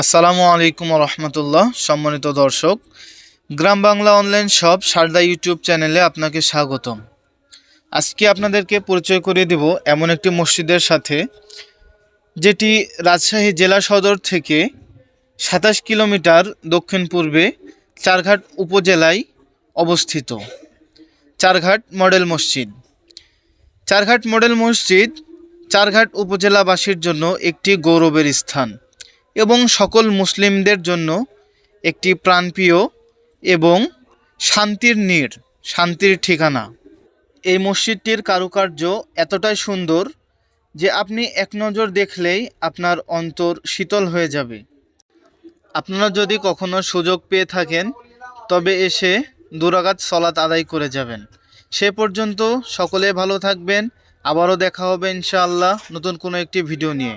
আসসালামু আলাইকুম রহমতুল্লাহ সম্মানিত দর্শক। Gram Bangla online shop, Sarada YouTube চ্যানেলে আপনাকে স্বাগতম। আজকে আপনাদেরকে পরিচয় করিয়ে দেব এমন একটি মসজিদের সাথে, যেটি রাজশাহী জেলা সদর থেকে সাতাশ কিলোমিটার দক্ষিণ পূর্বে চারঘাট উপজেলায় অবস্থিত। চারঘাট মডেল মসজিদ। চারঘাট মডেল মসজিদ চারঘাট উপজেলাবাসীর জন্য একটি গৌরবের স্থান। এবং সকল মুসলিমদের জন্য একটি প্রাণপ্রিয় এবং শান্তির নীড় শান্তির ঠিকানা। এই মসজিদটির কারুকার্য এতটাই সুন্দর যে আপনি এক নজর দেখলেই আপনার অন্তর শীতল হয়ে যাবে। আপনারা যদি কখনো সুযোগ পেয়ে থাকেন, তবে এসে দুরাগাত সলাত আদায় করে যাবেন। সে পর্যন্ত সকলে ভালো থাকবেন। আবারও দেখা হবে ইনশাআল্লাহ নতুন কোনো একটি ভিডিও নিয়ে।